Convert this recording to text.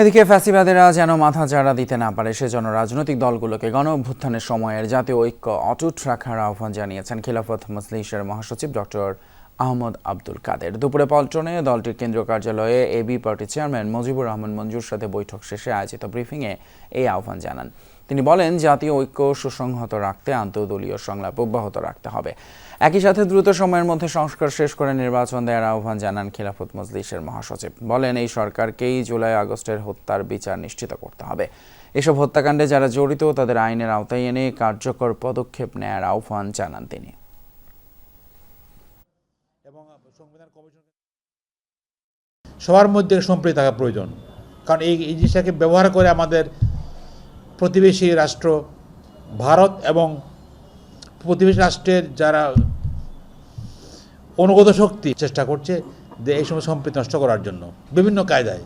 এদিকে ফ্যাসিবাদেরা যেন মাথা চাড়া দিতে না পারে, সেজন্য রাজনৈতিক দলগুলোকে গণ অভ্যুত্থানের সময়ের জাতীয় ঐক্য অটুট রাখার আহ্বান জানিয়েছেন খিলাফত মজলিসের মহাসচিব ডক্টর আহমদ আব্দুল কাদের। দুপুরে পল্টনে দলটির কেন্দ্রীয় কার্যালয়ে AB party chairman Mujibur Rahman মঞ্জুর সাথে বৈঠক শেষে আয়োজিত ব্রিফিংয়ে এই আহ্বান জানান। তিনি বলেন, জাতীয় ঐক্য সুসংহত রাখতে আন্তঃদলীয় সংলাপ অব্যাহত রাখতে হবে। একই সাথে দ্রুত সময়ের মধ্যে সংস্কার শেষ করে নির্বাচন দেওয়ার আহ্বান জানান খিলাফত মজলিসের মহাসচিব। বলেন, এই সরকারকেই জুলাই আগস্টের হত্যার বিচার নিশ্চিত করতে হবে। এসব হত্যাকাণ্ডে যারা জড়িত, তাদের আইনের আওতায় এনে কার্যকর পদক্ষেপ নেয়ার আহ্বান জানান তিনি। এবং সংবিধান কমিশন সবার মধ্যে সম্প্রীতি থাকা প্রয়োজন। কারণ এই এই জিনিসটাকে ব্যবহার করে আমাদের প্রতিবেশী রাষ্ট্র ভারত এবং প্রতিবেশী রাষ্ট্রের যারা অনুগত শক্তি চেষ্টা করছে যে এই সময় সম্প্রীতি নষ্ট করার জন্য বিভিন্ন কায়দায়।